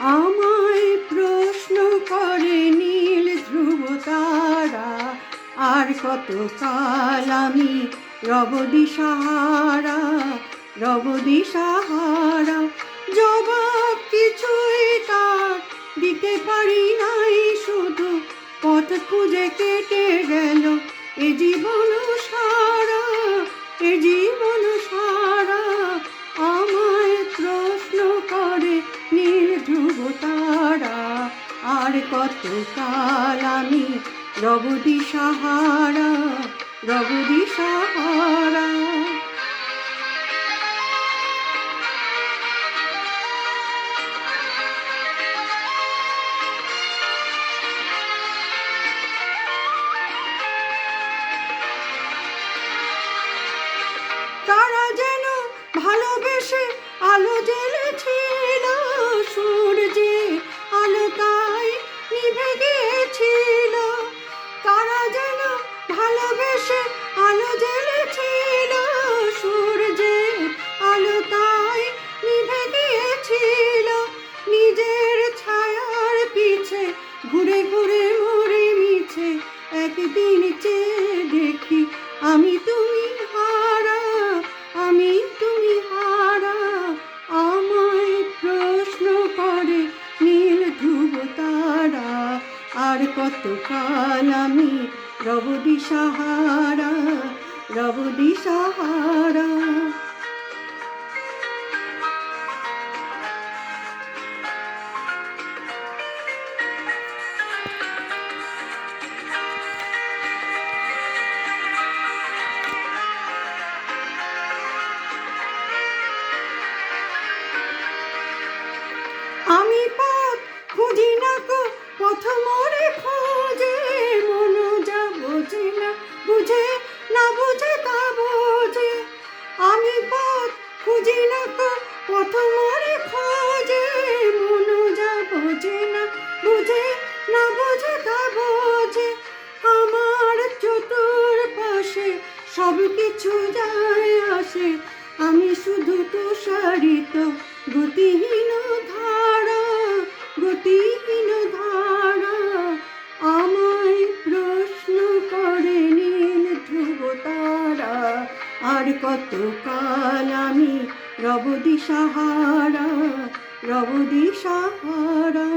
আমায় প্রশ্ন করে নীল ধ্রুব তারা, আর কত কাল আমি রব দিশাহারা রব দিশাহারা। জবাব কিছুই তার দিতে পারি নাই, শুধু পথ খুঁজে কেটে গেল এ জীবন তারা আর কত কাল আমি রবদি সাহারা রবদি সাহারা। তারা যেন ভালোবেসে আলো জ্বেলেছিল ভালোবেসে আলো জ্বেলেছিল সূর্যে আলো তাই নিভে গিয়েছিল। নিজের ছায়ার পিছে ঘুরে ঘুরে মরে মিছে একদিন চেয়ে দেখি, আমি তুমি হারা, আমি তুমি হারা। আমায় প্রশ্ন করে নীল ধ্রুব তারা, আর কত কাল আমি রবদি সাহারা রব সাহারা আমি পথ খুঁজি না কো পথ মোরে খোঁজে কিছু যায় আসে, আমি শুধু তুষারিত গতিহীন ধারা গতিহীন ধারা। আমায় প্রশ্ন করে নীল ধ্রুব তারা, আর কত কাল আমি রবদি সাহারা রবদি সাহারা।